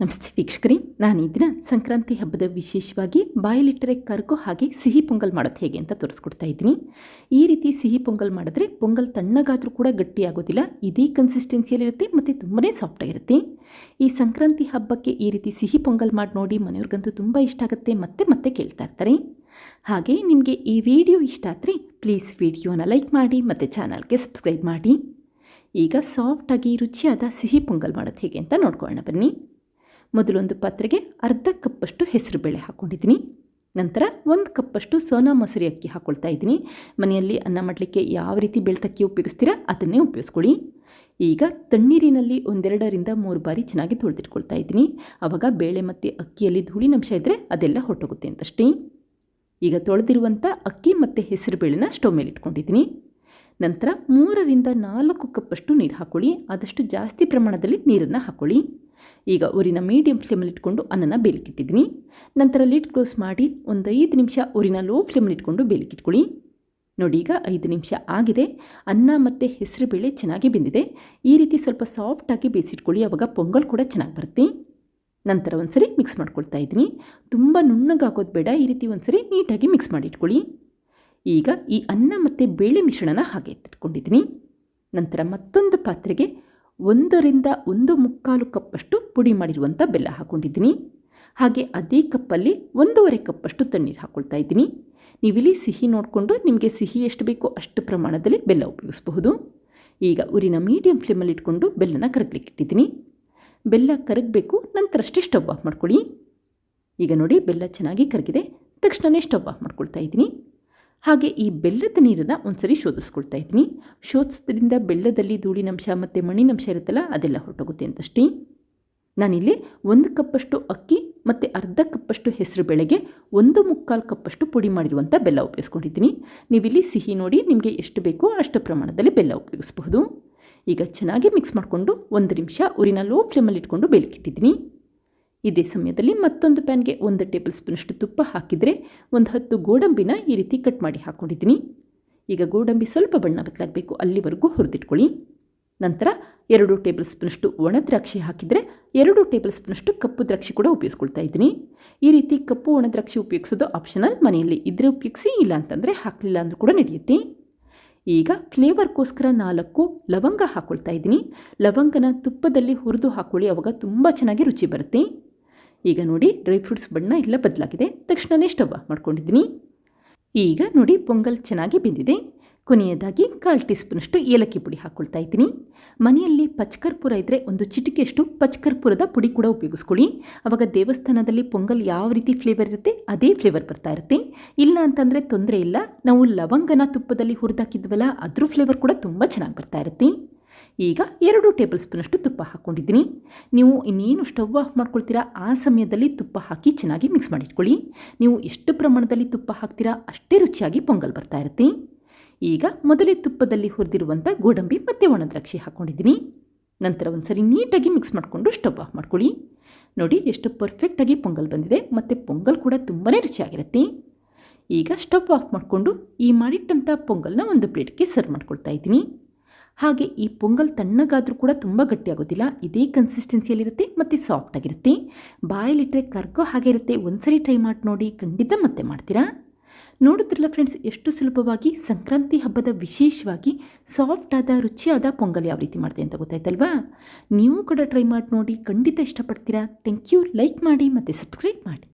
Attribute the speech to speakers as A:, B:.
A: ನಮಸ್ತೆ ವೀಕ್ಷಕರಿ ನಾನು ಈ ದಿನ ಸಂಕ್ರಾಂತಿ ಹಬ್ಬದ ವಿಶೇಷವಾಗಿ ಬಾಯಲಿಟ್ಟರೆ ಕರ್ಗೋ ಹಾಗೆ ಸಿಹಿ ಪೊಂಗಲ್ ಮಾಡೋದು ಹೇಗೆ ಅಂತ ತೋರಿಸ್ಕೊಡ್ತಾ ಇದ್ದೀನಿ. ಈ ರೀತಿ ಸಿಹಿ ಪೊಂಗಲ್ ಮಾಡಿದ್ರೆ ಪೊಂಗಲ್ ತಣ್ಣಗಾದರೂ ಕೂಡ ಗಟ್ಟಿ ಆಗೋದಿಲ್ಲ ಇದೇ ಕನ್ಸಿಸ್ಟೆನ್ಸಿಯಲ್ಲಿರುತ್ತೆ ಮತ್ತು ತುಂಬಾ ಸಾಫ್ಟಾಗಿರುತ್ತೆ ಈ ಸಂಕ್ರಾಂತಿ ಹಬ್ಬಕ್ಕೆ ಈ ರೀತಿ ಸಿಹಿ ಪೊಂಗಲ್ ಮಾಡಿ ನೋಡಿ ಮನೆಯವ್ರಿಗಂತೂ ತುಂಬ ಇಷ್ಟ ಆಗುತ್ತೆ, ಮತ್ತೆ ಮತ್ತೆ ಕೇಳ್ತಾ ಇರ್ತಾರೆ. ಹಾಗೆ ನಿಮಗೆ ಈ ವಿಡಿಯೋ ಇಷ್ಟ ಆದರೆ ಪ್ಲೀಸ್ ವಿಡಿಯೋನ ಲೈಕ್ ಮಾಡಿ, ಮತ್ತು ಚಾನಲ್ಗೆ ಸಬ್ಸ್ಕ್ರೈಬ್ ಮಾಡಿ. ಈಗ ಸಾಫ್ಟಾಗಿ ರುಚಿಯಾದ ಸಿಹಿ ಪೊಂಗಲ್ ಮಾಡೋದು ಹೇಗೆ ಅಂತ ನೋಡ್ಕೊಳ್ಳೋಣ ಬನ್ನಿ. ಮೊದಲೊಂದು ಪಾತ್ರೆಗೆ ಅರ್ಧ ಕಪ್ಪಷ್ಟು ಹೆಸರು ಬೇಳೆ ಹಾಕ್ಕೊಂಡಿದ್ದೀನಿ. ನಂತರ ಒಂದು ಕಪ್ಪಷ್ಟು ಸೋನಾ ಮೊಸರಿ ಅಕ್ಕಿ ಹಾಕ್ಕೊಳ್ತಾ ಇದ್ದೀನಿ. ಮನೆಯಲ್ಲಿ ಅನ್ನ ಮಾಡಲಿಕ್ಕೆ ಯಾವ ರೀತಿ ಬೆಳ್ತಕ್ಕಿ ಉಪಯೋಗಿಸ್ತೀರಾ ಅದನ್ನೇ ಉಪಯೋಗಿಸ್ಕೊಳ್ಳಿ. ಈಗ ತಣ್ಣೀರಿನಲ್ಲಿ ಒಂದೆರಡರಿಂದ ಮೂರು ಬಾರಿ ಚೆನ್ನಾಗಿ ತೊಳೆದಿಟ್ಕೊಳ್ತಾ ಇದ್ದೀನಿ. ಆವಾಗ ಬೇಳೆ ಮತ್ತು ಅಕ್ಕಿಯಲ್ಲಿ ಧೂಳಿನಂಶ ಇದ್ದರೆ ಅದೆಲ್ಲ ಹೊರಟೋಗುತ್ತೆ ಅಂತಷ್ಟೇ. ಈಗ ತೊಳೆದಿರುವಂಥ ಅಕ್ಕಿ ಮತ್ತು ಹೆಸರು ಬೇಳೆನ ಸ್ಟವ್ ಮೇಲೆ ಇಟ್ಕೊಂಡಿದ್ದೀನಿ. ನಂತರ ಮೂರರಿಂದ ನಾಲ್ಕು ಕಪ್ಪಷ್ಟು ನೀರು ಹಾಕ್ಕೊಳ್ಳಿ ಆದಷ್ಟು ಜಾಸ್ತಿ ಪ್ರಮಾಣದಲ್ಲಿ ನೀರನ್ನು ಹಾಕ್ಕೊಳ್ಳಿ ಈಗ ಊರಿನ ಮೀಡಿಯಂ ಫ್ಲೇಮಲ್ಲಿ ಇಟ್ಕೊಂಡು ಅನ್ನನ ಬೇಲಿಕ್ಕಿಟ್ಟಿದ್ದೀನಿ ನಂತರ ಲಿಡ್ ಕ್ಲೋಸ್ ಮಾಡಿ ಒಂದು ಐದು ನಿಮಿಷ ಊರಿನ ಲೋ ಫ್ಲೇಮಲ್ಲಿ ಇಟ್ಕೊಂಡು ಬೇಲಿಕ್ಕಿಟ್ಕೊಳ್ಳಿ ನೋಡಿ, ಈಗ ಐದು ನಿಮಿಷ ಆಗಿದೆ. ಅನ್ನ ಮತ್ತು ಹೆಸರುಬೇಳೆ ಚೆನ್ನಾಗಿ ಬೆಂದಿದೆ. ಈ ರೀತಿ ಸ್ವಲ್ಪ ಸಾಫ್ಟಾಗಿ ಬೇಯಿಸಿಟ್ಕೊಳ್ಳಿ. ಆವಾಗ ಪೊಂಗಲ್ ಕೂಡ ಚೆನ್ನಾಗಿ ಬರುತ್ತೆ. ನಂತರ ಒಂದ್ಸರಿ ಮಿಕ್ಸ್ ಮಾಡ್ಕೊಳ್ತಾ ಇದ್ದೀನಿ. ತುಂಬ ನುಣ್ಣಗಾಗೋದು ಬೇಡ. ಈ ರೀತಿ ಒಂದ್ಸರಿ ನೀಟಾಗಿ ಮಿಕ್ಸ್ ಮಾಡಿ ಇಟ್ಕೊಳ್ಳಿ. ಈಗ ಈ ಅನ್ನ ಮತ್ತು ಬೇಳೆ ಮಿಶ್ರಣನ ಹಾಗೆ ಎತ್ತಿಟ್ಕೊಂಡಿದ್ದೀನಿ. ನಂತರ ಮತ್ತೊಂದು ಪಾತ್ರೆಗೆ ಒಂದರಿಂದ ಒಂದು ಮುಕ್ಕಾಲು ಕಪ್ಪಷ್ಟು ಪುಡಿ ಮಾಡಿರುವಂಥ ಬೆಲ್ಲ ಹಾಕ್ಕೊಂಡಿದ್ದೀನಿ ಹಾಗೆ ಅದೇ ಕಪ್ಪಲ್ಲಿ ಒಂದೂವರೆ ಕಪ್ಪಷ್ಟು ತಣ್ಣೀರು ಹಾಕ್ಕೊಳ್ತಾ ಇದ್ದೀನಿ. ನೀವಿಲ್ಲಿ ಸಿಹಿ ನೋಡಿಕೊಂಡು ನಿಮಗೆ ಸಿಹಿ ಎಷ್ಟು ಬೇಕೋ ಅಷ್ಟು ಪ್ರಮಾಣದಲ್ಲಿ ಬೆಲ್ಲ ಉಪಯೋಗಿಸಬಹುದು. ಈಗ ಊರಿನ ಮೀಡಿಯಂ ಫ್ಲೇಮಲ್ಲಿ ಇಟ್ಕೊಂಡು ಬೆಲ್ಲನ ಕರಗಲಿಕ್ಕೆ ಇಟ್ಟಿದ್ದೀನಿ. ಬೆಲ್ಲ ಕರಗಬೇಕು ನಂತರ ಅಷ್ಟೇ ಸ್ಟವ್ ಆಫ್ ಮಾಡ್ಕೊಳ್ಳಿ. ಈಗ ನೋಡಿ ಬೆಲ್ಲ ಚೆನ್ನಾಗಿ ಕರಗಿದೆ ತಕ್ಷಣವೇ ಸ್ಟವ್ ಆಫ್ ಮಾಡ್ಕೊಳ್ತಾ ಇದ್ದೀನಿ. ಹಾಗೆ ಈ ಬೆಲ್ಲದ ನೀರನ್ನು ಒಂದ್ಸರಿ ಶೋಧಿಸ್ಕೊಳ್ತಾ ಇದ್ದೀನಿ ಶೋಧಿಸೋದ್ರಿಂದ ಬೆಲ್ಲದಲ್ಲಿ ಧೂಳಿನಂಶ ಮತ್ತು ಮಣ್ಣಿನಂಶ ಇರುತ್ತಲ್ಲ, ಅದೆಲ್ಲ ಹೊರಟೋಗುತ್ತೆ ಅಂತಷ್ಟೇ. ನಾನಿಲ್ಲಿ ಒಂದು ಕಪ್ಪಷ್ಟು ಅಕ್ಕಿ ಮತ್ತು ಅರ್ಧ ಕಪ್ಪಷ್ಟು ಹೆಸರು ಬೇಳೆಗೆ ಒಂದು ಮುಕ್ಕಾಲು ಕಪ್ಪಷ್ಟು ಪುಡಿ ಮಾಡಿರುವಂಥ ಬೆಲ್ಲ ಉಪಯೋಗಿಸ್ಕೊಂಡಿದ್ದೀನಿ. ನೀವಿಲ್ಲಿ ಸಿಹಿ ನೋಡಿ ನಿಮಗೆ ಎಷ್ಟು ಬೇಕೋ ಅಷ್ಟು ಪ್ರಮಾಣದಲ್ಲಿ ಬೆಲ್ಲ ಉಪಯೋಗಿಸ್ಬಹುದು. ಈಗ ಚೆನ್ನಾಗಿ ಮಿಕ್ಸ್ ಮಾಡಿಕೊಂಡು ಒಂದು ನಿಮಿಷ ಉರಿನ ಲೋ ಫ್ಲೇಮಲ್ಲಿ ಇಟ್ಕೊಂಡು ಬೇಲಿಕ್ಕಿಟ್ಟಿದ್ದೀನಿ ಇದೇ ಸಮಯದಲ್ಲಿ ಮತ್ತೊಂದು ಪ್ಯಾನ್ಗೆ ಒಂದು ಟೇಬಲ್ ಸ್ಪೂನಷ್ಟು ತುಪ್ಪ ಹಾಕಿದರೆ ಒಂದು ಹತ್ತು ಗೋಡಂಬಿನ ಈ ರೀತಿ ಕಟ್ ಮಾಡಿ ಹಾಕ್ಕೊಂಡಿದ್ದೀನಿ ಈಗ ಗೋಡಂಬಿ ಸ್ವಲ್ಪ ಬಣ್ಣ ಬದಲಾಗಬೇಕು. ಅಲ್ಲಿವರೆಗೂ ಹುರಿದಿಟ್ಕೊಳ್ಳಿ. ನಂತರ ಎರಡು ಟೇಬಲ್ ಸ್ಪೂನಷ್ಟು ಒಣ ದ್ರಾಕ್ಷಿ ಹಾಕಿದರೆ ಎರಡು ಟೇಬಲ್ ಸ್ಪೂನಷ್ಟು ಕಪ್ಪು ದ್ರಾಕ್ಷಿ ಕೂಡ ಉಪಯೋಗಿಸ್ಕೊಳ್ತಾ ಇದ್ದೀನಿ. ಈ ರೀತಿ ಕಪ್ಪು ಒಣ ದ್ರಾಕ್ಷಿ ಉಪಯೋಗಿಸೋದು ಆಪ್ಷನಲ್. ಮನೆಯಲ್ಲಿ ಇದ್ರೆ ಉಪಯೋಗಿಸಿ ಇಲ್ಲ ಅಂತಂದರೆ ಹಾಕಲಿಲ್ಲ ಅಂದರೂ ಕೂಡ ನಡೆಯುತ್ತೆ. ಈಗ ಫ್ಲೇವರ್ಗೋಸ್ಕರ ನಾಲ್ಕು ಲವಂಗ ಹಾಕ್ಕೊಳ್ತಾ ಇದ್ದೀನಿ. ಲವಂಗನ ತುಪ್ಪದಲ್ಲಿ ಹುರಿದು ಹಾಕ್ಕೊಳ್ಳಿ ಅವಾಗ ತುಂಬ ಚೆನ್ನಾಗಿ ರುಚಿ ಬರುತ್ತೆ. ಈಗ ನೋಡಿ ಡ್ರೈ ಫ್ರೂಟ್ಸ್ ಬಣ್ಣ ಎಲ್ಲ ಬದಲಾಗಿದೆ. ತಕ್ಷಣವೇ ಸ್ಟವ್ ಮಾಡ್ಕೊಂಡಿದ್ದೀನಿ. ಈಗ ನೋಡಿ ಪೊಂಗಲ್ ಚೆನ್ನಾಗಿ ಬೆಂದಿದೆ. ಕೊನೆಯದಾಗಿ ಕಾಲು ಟೀ ಸ್ಪೂನಷ್ಟು ಏಲಕ್ಕಿ ಪುಡಿ ಹಾಕ್ಕೊಳ್ತಾ ಇದ್ದೀನಿ. ಮನೆಯಲ್ಲಿ ಪಚ್ಕರ್ಪುರ ಇದ್ದರೆ ಒಂದು ಚಿಟಿಕೆಯಷ್ಟು ಪಚ್ಕರ್ಪುರದ ಪುಡಿ ಕೂಡ ಉಪಯೋಗಿಸ್ಕೊಳ್ಳಿ. ಆವಾಗ ದೇವಸ್ಥಾನದಲ್ಲಿ ಪೊಂಗಲ್ ಯಾವ ರೀತಿ ಫ್ಲೇವರ್ ಇರುತ್ತೆ ಅದೇ ಫ್ಲೇವರ್ ಬರ್ತಾ ಇರುತ್ತೆ. ಇಲ್ಲ ಅಂತಂದರೆ ತೊಂದರೆ ಇಲ್ಲ. ನಾವು ಲವಂಗನ ತುಪ್ಪದಲ್ಲಿ ಹುರಿದಾಕಿದ್ವಲ್ಲ, ಅದ್ರ ಫ್ಲೇವರ್ ಕೂಡ ತುಂಬ ಚೆನ್ನಾಗಿ ಬರ್ತಾ ಇರುತ್ತೆ. ಈಗ ಎರಡು ಟೇಬಲ್ ಸ್ಪೂನಷ್ಟು ತುಪ್ಪ ಹಾಕ್ಕೊಂಡಿದ್ದೀನಿ. ನೀವು ಇನ್ನೇನು ಸ್ಟವ್ ಆಫ್ ಮಾಡ್ಕೊಳ್ತೀರಾ, ಆ ಸಮಯದಲ್ಲಿ ತುಪ್ಪ ಹಾಕಿ ಚೆನ್ನಾಗಿ ಮಿಕ್ಸ್ ಮಾಡಿಟ್ಕೊಳ್ಳಿ. ನೀವು ಎಷ್ಟು ಪ್ರಮಾಣದಲ್ಲಿ ತುಪ್ಪ ಹಾಕ್ತೀರಾ, ಅಷ್ಟೇ ರುಚಿಯಾಗಿ ಪೊಂಗಲ್ ಬರ್ತಾ ಇರುತ್ತೆ. ಈಗ ಮೊದಲೇ ತುಪ್ಪದಲ್ಲಿ ಹುರಿದಿರುವಂಥ ಗೋಡಂಬಿ ಮತ್ತು ಒಣ ದ್ರಾಕ್ಷಿ ಹಾಕ್ಕೊಂಡಿದ್ದೀನಿ. ನಂತರ ಒಂದು ಸರಿ ನೀಟಾಗಿ ಮಿಕ್ಸ್ ಮಾಡಿಕೊಂಡು ಸ್ಟವ್ ಆಫ್ ಮಾಡ್ಕೊಳ್ಳಿ. ನೋಡಿ, ಎಷ್ಟು ಪರ್ಫೆಕ್ಟಾಗಿ ಪೊಂಗಲ್ ಬಂದಿದೆ, ಮತ್ತು ಪೊಂಗಲ್ ಕೂಡ ತುಂಬಾ ರುಚಿಯಾಗಿರುತ್ತೆ. ಈಗ ಸ್ಟವ್ ಆಫ್ ಮಾಡಿಕೊಂಡು ಈ ಮಾಡಿಟ್ಟಂಥ ಪೊಂಗಲ್ನ ಒಂದು ಪ್ಲೇಟ್ಗೆ ಸರ್ವ್ ಮಾಡ್ಕೊಳ್ತಾ ಇದ್ದೀನಿ. ಹಾಗೆ ಈ ಪೊಂಗಲ್ ತಣ್ಣಗಾದರೂ ಕೂಡ ತುಂಬ ಗಟ್ಟಿಯಾಗೋದಿಲ್ಲ. ಇದೇ ಕನ್ಸಿಸ್ಟೆನ್ಸಿಯಲ್ಲಿರುತ್ತೆ ಮತ್ತು ಸಾಫ್ಟಾಗಿರುತ್ತೆ ಬಾಯಲ್ಲಿಟ್ಟರೆ ಕರ್ಗೋ ಹಾಗೆ ಇರುತ್ತೆ. ಒಂದ್ಸರಿ ಟ್ರೈ ಮಾಡಿ ನೋಡಿ ಖಂಡಿತ ಮತ್ತೆ ಮಾಡ್ತೀರಾ? ನೋಡಿದ್ರಲ್ಲ ಫ್ರೆಂಡ್ಸ್ ಎಷ್ಟು ಸುಲಭವಾಗಿ ಸಂಕ್ರಾಂತಿ ಹಬ್ಬದ ವಿಶೇಷವಾಗಿ ಸಾಫ್ಟ್ ಆದ, ರುಚಿಯಾದ ಪೊಂಗಲ್ ಯಾವ ರೀತಿ ಮಾಡಿದೆ ಅಂತ ಗೊತ್ತಾಯ್ತಲ್ವಾ? ನೀವು ಕೂಡ ಟ್ರೈ ಮಾಡಿ ನೋಡಿ ಖಂಡಿತ ಇಷ್ಟಪಡ್ತೀರಾ? ಥ್ಯಾಂಕ್ ಯು ಲೈಕ್ ಮಾಡಿ ಮತ್ತು ಸಬ್ಸ್ಕ್ರೈಬ್ ಮಾಡಿ.